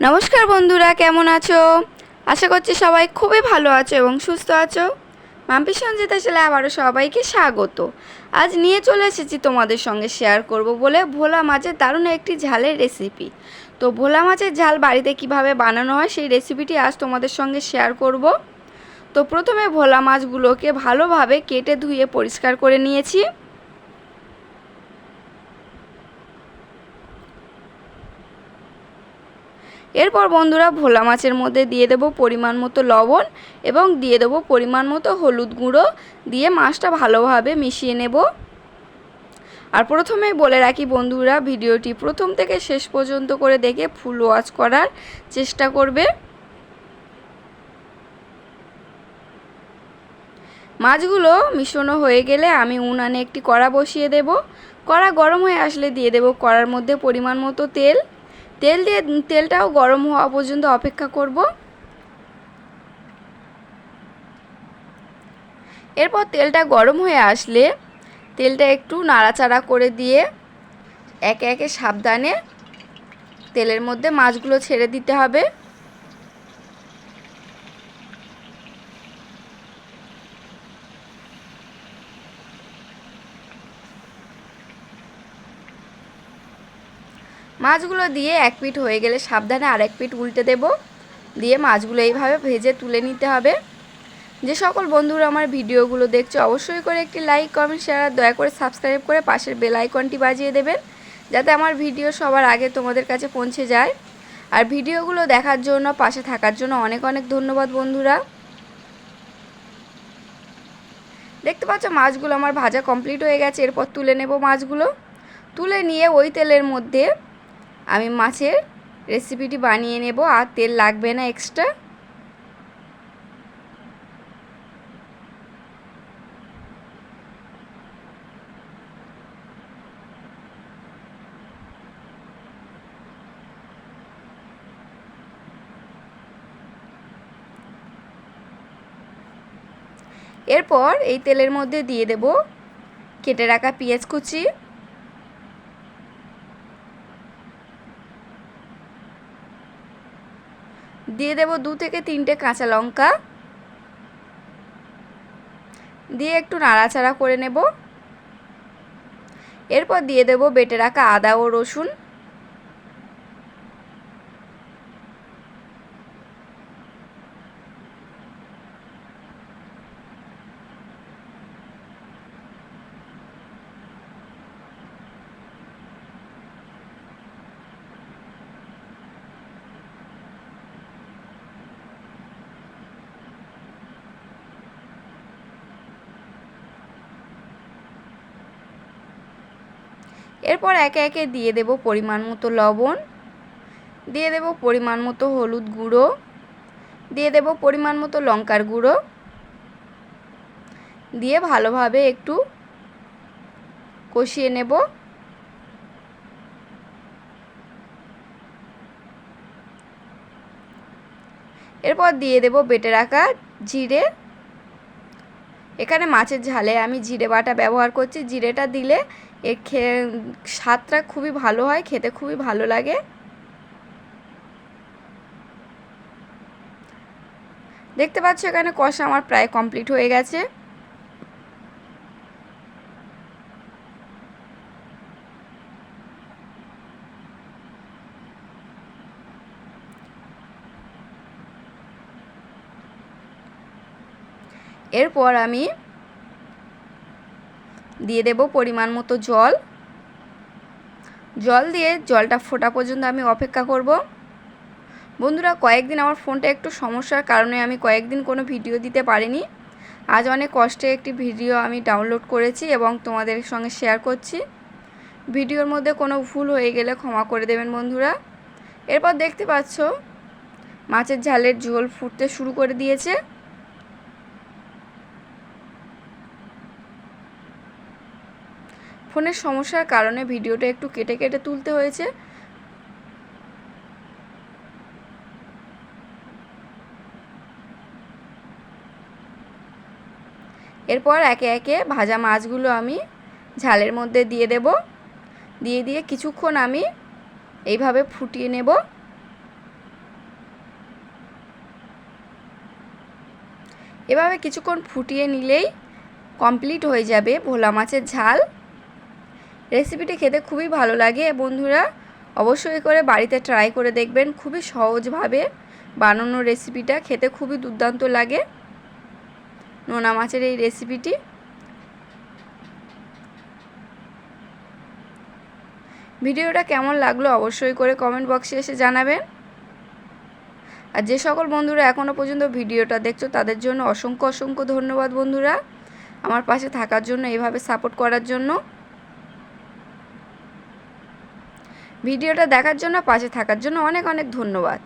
নমস্কার বন্ধুরা, কেমন আছো? আশা করছি সবাই খুবই ভালো আছো এবং সুস্থ আছো। মাম্পি সঞ্জিতা ছেলে আবারও সবাইকে স্বাগত। আজ নিয়ে চলে এসেছি তোমাদের সঙ্গে শেয়ার করব বলে ভোলা মাছের দারুণ একটি ঝালের রেসিপি তো ভোলা মাছের ঝাল বাড়িতে কীভাবে বানানো হয় সেই রেসিপিটি আজ তোমাদের সঙ্গে শেয়ার করব। তো প্রথমে ভোলা মাছগুলোকে ভালোভাবে কেটে ধুয়ে পরিষ্কার করে নিয়েছি। এরপর বন্ধুরা ভোলা মাছের মধ্যে দিয়ে দেব পরিমাণ মতো লবণ এবং দিয়ে দেব পরিমাণ মতো হলুদ গুঁড়ো। দিয়ে মাছটা ভালোভাবে মিশিয়ে নেব। আর প্রথমেই বলে রাখি বন্ধুরা, ভিডিওটি প্রথম থেকে শেষ পর্যন্ত করে দেখে ফুল ওয়াচ করার চেষ্টা করবে। মাছগুলো মিশানো হয়ে গেলে আমি উনানে একটি কড়া বসিয়ে দেব। কড়া গরম হয়ে আসলে দিয়ে দেব কড়ার মধ্যে পরিমাণ মতো তেল। তেল দিয়ে, তেলটাও গরম হওয়া পর্যন্ত অপেক্ষা করব। এরপর তেলটা গরম হয়ে আসলে তেলটা একটু নাড়াচাড়া করে দিয়ে একে একে সাবধানে তেলের মধ্যে মাছগুলো ছেড়ে দিতে হবে। মাছগুলো দিয়ে এক পিঠ হয়ে গেলে সাবধানে আর এক পিঠ উল্টে দেব। দিয়ে মাছগুলো এইভাবে ভেজে তুলে নিতে হবে। যে সকল বন্ধুরা আমার ভিডিওগুলো দেখছ, অবশ্যই করে একটি লাইক কমেন্ট শেয়ার আর দয়া করে সাবস্ক্রাইব করে পাশের বেল আইকনটি বাজিয়ে দেবেন, যাতে আমার ভিডিও সবার আগে তোমাদের কাছে পৌঁছে যায়। আর ভিডিওগুলো দেখার জন্য, পাশে থাকার জন্য অনেক অনেক ধন্যবাদ বন্ধুরা। দেখতে পাচ্ছ মাছগুলো আমার ভাজা কমপ্লিট হয়ে গেছে, এরপর তুলে নেব মাছগুলো। তুলে নিয়ে ওই তেলের মধ্যে আমি মাছের রেসিপিটি বানিয়ে নেব, আর তেল লাগবে না এক্সট্রা এরপর এই তেলের মধ্যে দিয়ে দেব কেটে রাখা পেঁয়াজ কুচি। দিয়ে দেব দু থেকে তিনটে কাঁচা লঙ্কা। দিয়ে একটু নাড়াচাড়া করে নেব। এরপর দিয়ে দেব বেটে রাখা আদা ও রসুন। এরপর একে একে দিয়ে দেব পরিমাণ মতো লবণ, দিয়ে দেব পরিমাণ মতো হলুদ গুঁড়ো, দিয়ে দেব পরিমাণ মতো লঙ্কার গুঁড়ো, দিয়ে ভালোভাবে একটু কষিয়ে নেব। এরপর দিয়ে দেব বেটে রাখা জিরে এখানে মাছের ঝালে। আমি জিরে বাটা ব্যবহার করছি। জিরেটা দিলে এর খেয়ে স্বাদটা খুবই ভালো হয়, খেতে খুবই ভালো লাগে। দেখতে পাচ্ছ এখানে কষা আমার প্রায় কমপ্লিট হয়ে গেছে। এরপর আমি দিয়ে দেব পরিমাণ মতো জল। জল দিয়ে জলটা ফোটা পর্যন্ত আমি অপেক্ষা করব। বন্ধুরা, কয়েকদিন আমার ফোনটা একটু সমস্যার কারণে আমি কয়েকদিন কোনো ভিডিও দিতে পারিনি। আজ অনেক কষ্টে একটি ভিডিও আমি ডাউনলোড করেছি এবং তোমাদের সঙ্গে শেয়ার করছি। ভিডিওর মধ্যে কোনো ভুল হয়ে গেলে ক্ষমা করে দেবেন বন্ধুরা। এরপর দেখতে পাচ্ছ, মাছের ঝালের ঝোল ফুটতে শুরু করে দিয়েছে। ফোনের সমস্যার কারণে ভিডিওটা একটু কেটে কেটে তুলতে হয়েছে। এরপর একে একে ভাজা মাছগুলো আমি ঝালের মধ্যে দিয়ে দেব। দিয়ে দিয়ে কিছুক্ষণ আমি এইভাবে ফুটিয়ে নেব। এভাবে কিছুক্ষণ ফুটিয়ে নিলেই কমপ্লিট হয়ে যাবে ভোলা মাছের ঝাল। রেসিপিটি খেতে খুবই ভালো লাগে, বন্ধুরা। অবশ্যই করে বাড়িতে ট্রাই করে দেখবেন, খুবই সহজভাবে বানানো রেসিপিটা খেতে খুবই দুর্দান্ত লাগে। নোনা মাছের এই রেসিপিটি ভিডিওটা কেমন লাগল অবশ্যই করে কমেন্ট বক্সে এসে জানাবেন। আর যে সকল বন্ধুরা এখনও পর্যন্ত ভিডিওটা দেখছ, তাদের জন্য অসংখ্য অসংখ্য ধন্যবাদ, বন্ধুরা। আমার পাশে থাকার জন্য, এভাবে সাপোর্ট করার জন্য। ভিডিওটা দেখার জন্য পাশে থাকার জন্য অনেক অনেক ধন্যবাদ।